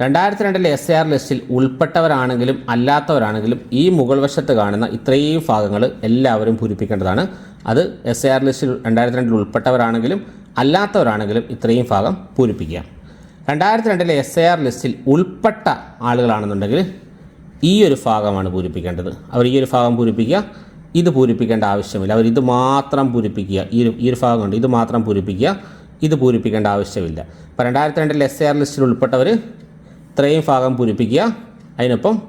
രണ്ടായിരത്തി രണ്ടിലെ S A R ലിസ്റ്റിൽ ഉൾപ്പെട്ടവരാണെങ്കിലും അല്ലാത്തവരാണെങ്കിലും ഈ മുകൾ വശത്ത് കാണുന്ന ഇത്രയും ഭാഗങ്ങൾ എല്ലാവരും പൂരിപ്പിക്കേണ്ടതാണ്. അത് എസ് എ ആർ ലിസ്റ്റിൽ രണ്ടായിരത്തി രണ്ടിൽ ഉൾപ്പെട്ടവരാണെങ്കിലും അല്ലാത്തവരാണെങ്കിലും ഇത്രയും ഭാഗം പൂരിപ്പിക്കുക. രണ്ടായിരത്തി രണ്ടിലെ എസ് എ ആർ ലിസ്റ്റിൽ ഉൾപ്പെട്ട ആളുകളാണെന്നുണ്ടെങ്കിൽ ഈ ഒരു ഭാഗമാണ് പൂരിപ്പിക്കേണ്ടത്. അവർ ഈ ഒരു ഭാഗം പൂരിപ്പിക്കുക. ഇത് പൂരിപ്പിക്കേണ്ട ആവശ്യമില്ല. അവർ ഇത് മാത്രം പൂരിപ്പിക്കുക. ഈ ഒരു ഈ ഒരു ഭാഗമുണ്ട്. ഇത് മാത്രം പൂരിപ്പിക്കുക. ഇത് പൂരിപ്പിക്കേണ്ട ആവശ്യമില്ല. അപ്പോൾ രണ്ടായിരത്തി രണ്ടിൽ എസ് എ ആർ ലിസ്റ്റിൽ ഉൾപ്പെട്ടവർ ഇത്രയും ഭാഗം പൂരിപ്പിക്കുക. അതിനൊപ്പം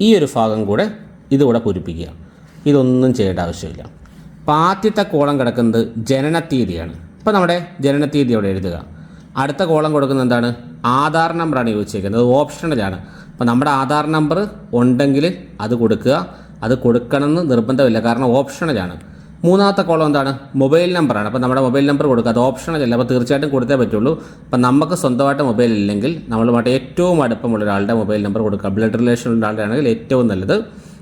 ഈ ഒരു ഭാഗം കൂടെ ഇതുകൂടെ പൂരിപ്പിക്കുക. ഇതൊന്നും ചെയ്യേണ്ട ആവശ്യമില്ല. അപ്പോൾ ആദ്യത്തെ കോളം കിടക്കുന്നത് ജനനത്തീയതിയാണ്. ഇപ്പോൾ നമ്മുടെ ജനന തീയതി അവിടെ എഴുതുക. അടുത്ത കോളം കൊടുക്കുന്നത് എന്താണ്? ആധാർ നമ്പറാണ് യൂസ് അത് ഓപ്ഷണലാണ് അപ്പോൾ നമ്മുടെ ആധാർ നമ്പർ ഉണ്ടെങ്കിൽ അത് കൊടുക്കുക. അത് കൊടുക്കണമെന്ന് നിർബന്ധമില്ല. കാരണം ഓപ്ഷണലാണ് മൂന്നാമത്തെ കോളം എന്താണ്? മൊബൈൽ നമ്പറാണ് അപ്പോൾ നമ്മുടെ മൊബൈൽ നമ്പർ കൊടുക്കുക. അത് ഓപ്ഷണൽ അല്ല. അപ്പോൾ തീർച്ചയായിട്ടും കൊടുത്തേ പറ്റുള്ളൂ. അപ്പം നമുക്ക് സ്വന്തമായിട്ട് മൊബൈൽ ഇല്ലെങ്കിൽ നമ്മളുമായിട്ട് ഏറ്റവും അടുപ്പമുള്ള ഒരാളുടെ മൊബൈൽ നമ്പർ കൊടുക്കുക. ബ്ലഡ് റിലേഷൻ ഉള്ള ആളുടെ ആണെങ്കിൽ ഏറ്റവും നല്ലത്.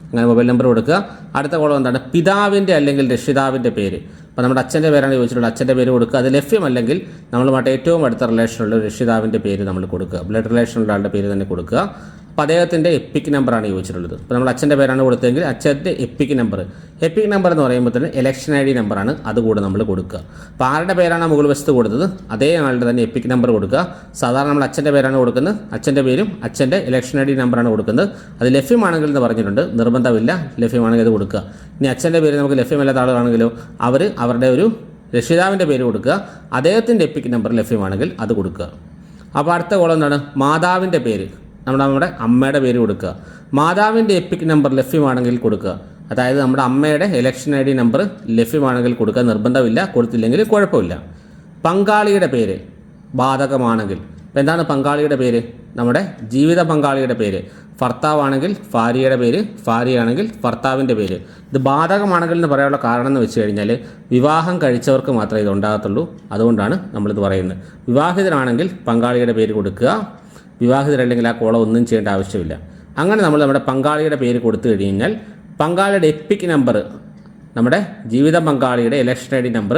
അങ്ങനെ മൊബൈൽ നമ്പർ കൊടുക്കുക. അടുത്ത കോളം എന്താണ്? പിതാവിന്റെ അല്ലെങ്കിൽ രക്ഷിതാവിന്റെ പേര്. അപ്പോൾ നമ്മുടെ അച്ഛന്റെ പേരാണ് ചോദിച്ചിട്ടുള്ളത്. അച്ഛന്റെ പേര് കൊടുക്കുക. അത് ലഭ്യമല്ലെങ്കിൽ നമ്മളുമായിട്ട് ഏറ്റവും അടുത്ത റിലേഷനുള്ള രക്ഷിതാവിന്റെ പേര് നമ്മൾ കൊടുക്കുക. ബ്ലഡ് റിലേഷൻ ഉള്ള ആളുടെ പേര് തന്നെ കൊടുക്കുക. അപ്പോൾ അദ്ദേഹത്തിന്റെ എപ്പിക് നമ്പറാണ് ചോദിച്ചിട്ടുള്ളത്. ഇപ്പോൾ നമ്മൾ അച്ഛന്റെ പേരാണ് കൊടുത്തതെങ്കിൽ അച്ഛന്റെ എപ്പിക് നമ്പർ എപ്പിക് നമ്പർ എന്ന് പറയുമ്പോൾ തന്നെ ഇലക്ഷൻ ഐ ഡി നമ്പറാണ് അതുകൂടെ നമ്മൾ കൊടുക്കുക. അപ്പോൾ ആരുടെ പേരാണ് മുകൾ വശത്ത് കൊടുത്തത്? അതേ ആളുടെ തന്നെ എപ്പിക് നമ്പർ കൊടുക്കുക. സാധാരണ നമ്മൾ അച്ഛന്റെ പേരാണ് കൊടുക്കുന്നത്. അച്ഛന്റെ പേരും അച്ഛന്റെ ഇലക്ഷൻ ഐ ഡി നമ്പറാണ് കൊടുക്കുന്നത്. അത് ലഭ്യമാണെങ്കിൽ എന്ന് പറഞ്ഞിട്ടുണ്ട്. നിർബന്ധമില്ല. ലഭ്യമാണെങ്കിൽ അത് കൊടുക്കുക. ഇനി അച്ഛന്റെ പേര് നമുക്ക് ലഭ്യമല്ലാത്ത ആളുകളാണെങ്കിലോ അവർ അവരുടെ ഒരു രക്ഷിതാവിന്റെ പേര് കൊടുക്കുക. അദ്ദേഹത്തിന്റെ എപ്പിക് നമ്പർ ലഭ്യമാണെങ്കിൽ അത് കൊടുക്കുക. അപ്പോൾ അടുത്ത കോളം എന്താണ്? മാതാവിന്റെ പേര്. നമ്മുടെ നമ്മുടെ അമ്മയുടെ പേര് കൊടുക്കുക. മാതാവിന്റെ എപ്പിക് നമ്പർ ലഭ്യമാണെങ്കിൽ കൊടുക്കുക. അതായത് നമ്മുടെ അമ്മയുടെ ഇലക്ഷൻ ഐ ഡി നമ്പർ ലഭ്യമാണെങ്കിൽ കൊടുക്കുക. നിർബന്ധമില്ല. കൊടുത്തില്ലെങ്കിൽ കുഴപ്പമില്ല. പങ്കാളിയുടെ പേര് ബാധകമാണെങ്കിൽ. ഇപ്പം എന്താണ് പങ്കാളിയുടെ പേര്? നമ്മുടെ ജീവിത പങ്കാളിയുടെ പേര്. ഭർത്താവാണെങ്കിൽ ഭാര്യയുടെ പേര് ഭാര്യയാണെങ്കിൽ ഭർത്താവിന്റെ പേര്. ഇത് ബാധകമാണെങ്കിൽ എന്ന് പറയാനുള്ള കാരണം എന്ന് വെച്ച് കഴിഞ്ഞാൽ വിവാഹം കഴിച്ചവർക്ക് മാത്രമേ ഇത് ഉണ്ടാകത്തുള്ളൂ. അതുകൊണ്ടാണ് നമ്മളിത് പറയുന്നത്. വിവാഹിതരാണെങ്കിൽ പങ്കാളിയുടെ പേര് കൊടുക്കുക. വിവാഹിതരല്ലെങ്കിൽ ആ കോളം ഒന്നും ചെയ്യേണ്ട ആവശ്യമില്ല. അങ്ങനെ നമ്മൾ നമ്മുടെ പങ്കാളിയുടെ പേര് കൊടുത്തു കഴിഞ്ഞാൽ പങ്കാളിയുടെ എപ്പിക് നമ്പർ നമ്മുടെ ജീവിത പങ്കാളിയുടെ ഇലക്ഷൻ ഐ ഡി നമ്പർ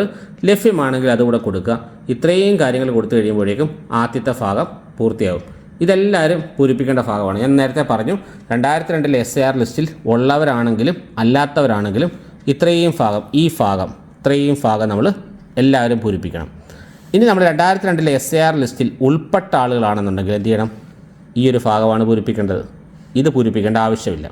ലഭ്യമാണെങ്കിൽ അതുകൂടെ കൊടുക്കുക. ഇത്രയും കാര്യങ്ങൾ കൊടുത്തു കഴിയുമ്പോഴേക്കും ആദ്യത്തെ ഭാഗം പൂർത്തിയാകും ഇതെല്ലാവരും പൂരിപ്പിക്കേണ്ട ഭാഗമാണ്. ഞാൻ നേരത്തെ പറഞ്ഞു രണ്ടായിരത്തി രണ്ടിലെ എസ് എ ആർ ലിസ്റ്റിൽ ഉള്ളവരാണെങ്കിലും അല്ലാത്തവരാണെങ്കിലും ഇത്രയും ഭാഗം ഈ ഭാഗം ഇത്രയും ഭാഗം നമ്മൾ എല്ലാവരും പൂരിപ്പിക്കണം. ഇനി നമ്മൾ രണ്ടായിരത്തി രണ്ടിലെ എസ് എ ആർ ലിസ്റ്റിൽ ഉൾപ്പെട്ട ആളുകളാണെന്നുണ്ടെങ്കിൽ എന്ത് ചെയ്യണം? ഈ ഒരു ഭാഗമാണ് പൂരിപ്പിക്കേണ്ടത്. ഇത് പൂരിപ്പിക്കേണ്ട ആവശ്യമില്ല.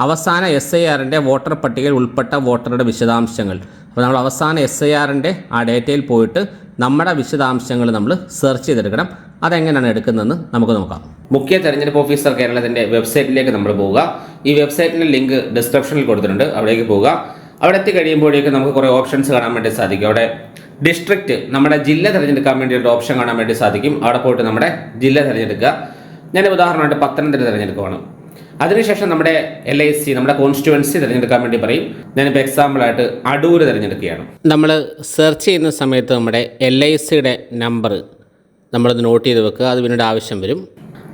അവസാന എസ് ഐ ആറിന്റെ വോട്ടർ പട്ടികയിൽ ഉൾപ്പെട്ട വോട്ടറുടെ വിശദാംശങ്ങൾ. അപ്പോൾ നമ്മൾ അവസാന എസ് ഐ ആറിന്റെ ആ ഡേറ്റയിൽ പോയിട്ട് നമ്മുടെ വിശദാംശങ്ങൾ നമ്മൾ സെർച്ച് ചെയ്തെടുക്കണം. അതെങ്ങനെയാണ് എടുക്കുന്നതെന്ന് നമുക്ക് നോക്കാം. മുഖ്യ തെരഞ്ഞെടുപ്പ് ഓഫീസർ കേരളത്തിന്റെ വെബ്സൈറ്റിലേക്ക് നമ്മൾ പോവുക. ഈ വെബ്സൈറ്റിന്റെ ലിങ്ക് ഡിസ്ക്രിപ്ഷനിൽ കൊടുത്തിട്ടുണ്ട്. അവിടേക്ക് പോവുക. അവിടെ എത്തി കഴിയുമ്പോഴേക്കും നമുക്ക് കുറേ ഓപ്ഷൻസ് കാണാൻ വേണ്ടി സാധിക്കും. അവിടെ ഡിസ്ട്രിക്റ്റ് നമ്മുടെ ജില്ല തിരഞ്ഞെടുക്കാൻ വേണ്ടി ഒരു ഓപ്ഷൻ കാണാൻ വേണ്ടി സാധിക്കും. അവിടെ പോയിട്ട് നമ്മുടെ ജില്ല തിരഞ്ഞെടുക്കുക. ഞാൻ ഉദാഹരണമായിട്ട് പത്തനംതിട്ട തിരഞ്ഞെടുക്കുകയാണ് അതിനുശേഷം നമ്മുടെ എൽ ഐ സി നമ്മുടെ കോൺസ്റ്റിറ്റുവൻസി തിരഞ്ഞെടുക്കാൻ വേണ്ടി പറയും. ഞാനിപ്പോൾ എക്സാമ്പിളായിട്ട് അടൂർ തിരഞ്ഞെടുക്കുകയാണ്. നമ്മൾ സെർച്ച് ചെയ്യുന്ന സമയത്ത് നമ്മുടെ എൽ ഐ സിയുടെ നമ്പർ നമ്മളത് നോട്ട് ചെയ്ത് വെക്കുക. അത് പിന്നീട് ആവശ്യം വരും.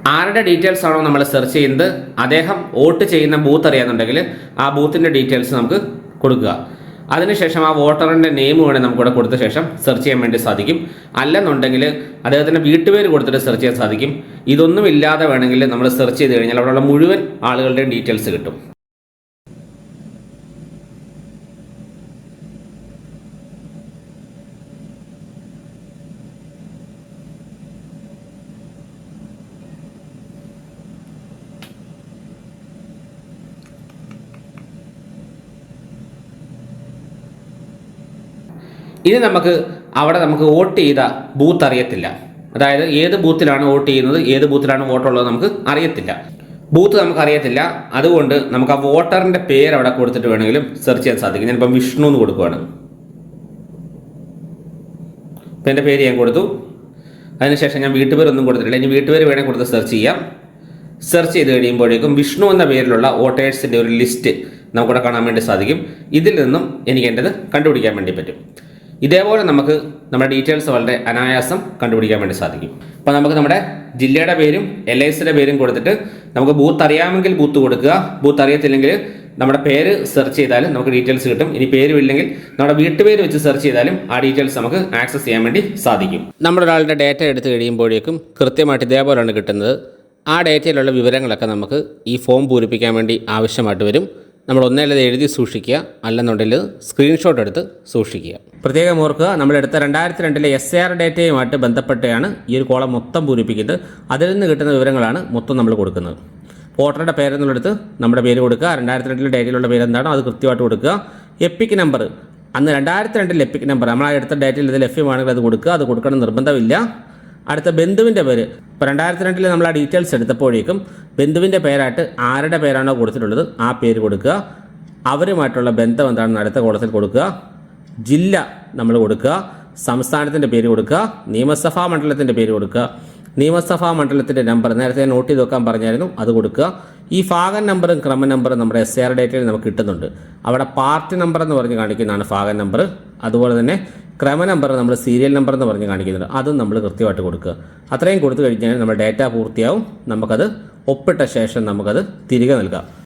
ആരുടെ ഡീറ്റെയിൽസ് ആണോ നമ്മൾ സെർച്ച് ചെയ്യുന്നത്? അദ്ദേഹം വോട്ട് ചെയ്യുന്ന ബൂത്ത് അറിയാന്നുണ്ടെങ്കിൽ ആ ബൂത്തിന്റെ ഡീറ്റെയിൽസ് നമുക്ക് കൊടുക്കുക. അതിനുശേഷം ആ വോട്ടറിന്റെ നെയിം വേണേൽ നമുക്കിവിടെ കൊടുത്ത ശേഷം സെർച്ച് ചെയ്യാൻ വേണ്ടി സാധിക്കും. അല്ലെന്നുണ്ടെങ്കിൽ അദ്ദേഹത്തിന്റെ വീട്ടുപേര് കൊടുത്തിട്ട് സെർച്ച് ചെയ്യാൻ സാധിക്കും. ഇതൊന്നും ഇല്ലാതെ വേണമെങ്കിൽ നമ്മൾ സെർച്ച് ചെയ്ത് കഴിഞ്ഞാൽ അവിടെയുള്ള മുഴുവൻ ആളുകളുടെയും ഡീറ്റെയിൽസ് കിട്ടും. ഇനി നമുക്ക് അവിടെ നമുക്ക് വോട്ട് ചെയ്ത ബൂത്ത് അറിയത്തില്ല. അതായത് ഏത് ബൂത്തിലാണ് വോട്ട് ചെയ്യുന്നത് ഏത് ബൂത്തിലാണ് വോട്ടുള്ളത് നമുക്ക് അറിയത്തില്ല. ബൂത്ത് നമുക്കറിയത്തില്ല അതുകൊണ്ട് നമുക്ക് ആ വോട്ടറിന്റെ പേര് അവിടെ കൊടുത്തിട്ട് വേണമെങ്കിലും സെർച്ച് ചെയ്യാൻ സാധിക്കും. ഞാനിപ്പം വിഷ്ണു എന്ന് കൊടുക്കുവാണ്. ഇപ്പം എന്റെ പേര് ഞാൻ കൊടുത്തു. അതിനുശേഷം ഞാൻ വീട്ടുപേരൊന്നും കൊടുത്തിട്ടില്ല. ഇനി വീട്ടുപേര് വേണേൽ കൊടുത്ത് സെർച്ച് ചെയ്യാം. സെർച്ച് ചെയ്ത് കഴിയുമ്പോഴേക്കും വിഷ്ണു എന്ന പേരിലുള്ള വോട്ടേഴ്സിന്റെ ഒരു ലിസ്റ്റ് നമുക്കിവിടെ കാണാൻ വേണ്ടി സാധിക്കും. ഇതിൽ നിന്നും എനിക്ക് എന്റെത് കണ്ടുപിടിക്കാൻ വേണ്ടി പറ്റും. ഇതേപോലെ നമുക്ക് നമ്മുടെ ഡീറ്റെയിൽസ് വളരെ അനായാസം കണ്ടുപിടിക്കാൻ വേണ്ടി സാധിക്കും. അപ്പോൾ നമുക്ക് നമ്മുടെ ജില്ലയുടെ പേരും എൽ ഐ സിയുടെ പേരും കൊടുത്തിട്ട് നമുക്ക് ബൂത്ത് അറിയാമെങ്കിൽ ബൂത്ത് കൊടുക്കുക. ബൂത്ത് അറിയത്തില്ലെങ്കിൽ നമ്മുടെ പേര് സെർച്ച് ചെയ്താലും നമുക്ക് ഡീറ്റെയിൽസ് കിട്ടും. ഇനി പേരും ഇല്ലെങ്കിൽ നമ്മുടെ വീട്ടുപേര് വെച്ച് സെർച്ച് ചെയ്താലും ആ ഡീറ്റെയിൽസ് നമുക്ക് ആക്സസ് ചെയ്യാൻ വേണ്ടി സാധിക്കും. നമ്മുടെ ഒരാളുടെ ഡേറ്റ എടുത്ത് കഴിയുമ്പോഴേക്കും കൃത്യമായിട്ട് ഇതേപോലെയാണ് കിട്ടുന്നത്. ആ ഡേറ്റയിലുള്ള വിവരങ്ങളൊക്കെ നമുക്ക് ഈ ഫോം പൂരിപ്പിക്കാൻ വേണ്ടി ആവശ്യമായിട്ട് വരും. നമ്മൾ ഒന്നേലത് എഴുതി സൂക്ഷിക്കുക അല്ലെന്നുണ്ടെങ്കിൽ സ്ക്രീൻഷോട്ട് എടുത്ത് സൂക്ഷിക്കുക. പ്രത്യേകം ഓർക്കുക നമ്മളെടുത്ത രണ്ടായിരത്തി രണ്ടിലെ എസ് ആർ ഡേറ്റയുമായിട്ട് ബന്ധപ്പെട്ടാണ് ഈ ഒരു കോളം മൊത്തം പൂരിപ്പിക്കുന്നത്. അതിൽ നിന്ന് കിട്ടുന്ന വിവരങ്ങളാണ് മൊത്തം നമ്മൾ കൊടുക്കുന്നത്. വോട്ടറുടെ പേരെന്നുള്ളടുത്ത് നമ്മുടെ പേര് കൊടുക്കുക. രണ്ടായിരത്തി രണ്ടിലെ ഡേറ്റയിലുള്ള പേര് എന്താണോ അത് കൃത്യമായിട്ട് കൊടുക്കുക. എപ്പിക് നമ്പർ അന്ന് രണ്ടായിരത്തി രണ്ടിൽ എപ്പിക് നമ്പർ നമ്മൾ എടുത്ത ഡേറ്റയിൽ ഇത് ലഭ്യമാണെങ്കിൽ അത് കൊടുക്കുക. അത് കൊടുക്കണം നിർബന്ധമില്ല. അടുത്ത ബന്ധുവിന്റെ പേര്. ഇപ്പോൾ രണ്ടായിരത്തി രണ്ടിൽ നമ്മൾ ആ ഡീറ്റെയിൽസ് എടുത്തപ്പോഴേക്കും ബന്ധുവിന്റെ പേരായിട്ട് ആരുടെ പേരാണോ കൊടുത്തിട്ടുള്ളത് ആ പേര് കൊടുക്കുക. അവരുമായിട്ടുള്ള ബന്ധം എന്താണെന്ന് അടുത്ത കോളത്തിൽ കൊടുക്കുക. ജില്ല നമ്മൾ കൊടുക്കുക. സംസ്ഥാനത്തിന്റെ പേര് കൊടുക്കുക. നിയമസഭാ മണ്ഡലത്തിന്റെ പേര് കൊടുക്കുക. നിയമസഭാ മണ്ഡലത്തിന്റെ നമ്പർ നേരത്തെ നോട്ട് ചെയ്ത് വെക്കാൻ പറഞ്ഞായിരുന്നു അത് കൊടുക്കുക. ഈ ഫാഗൻ നമ്പറും ക്രമ നമ്പറും നമ്മുടെ എസ് ആർ ഡേറ്റയിൽ നമുക്ക് കിട്ടുന്നുണ്ട്. അവിടെ പാർട്ടി നമ്പർ എന്ന് പറഞ്ഞ് കാണിക്കുന്നതാണ് ഫാഗൻ നമ്പർ അതുപോലെ തന്നെ ക്രമ നമ്പർ നമ്മൾ സീരിയൽ നമ്പർ എന്ന് പറഞ്ഞ് കാണിക്കുന്നുണ്ട്. അതും നമ്മൾ കൃത്യമായിട്ട് കൊടുക്കുക. അത്രയും കൊടുത്തു കഴിഞ്ഞാൽ നമ്മുടെ ഡേറ്റ പൂർത്തിയാവും. നമുക്കത് ഒപ്പിട്ട ശേഷം നമുക്കത് തിരികെ നൽകാം.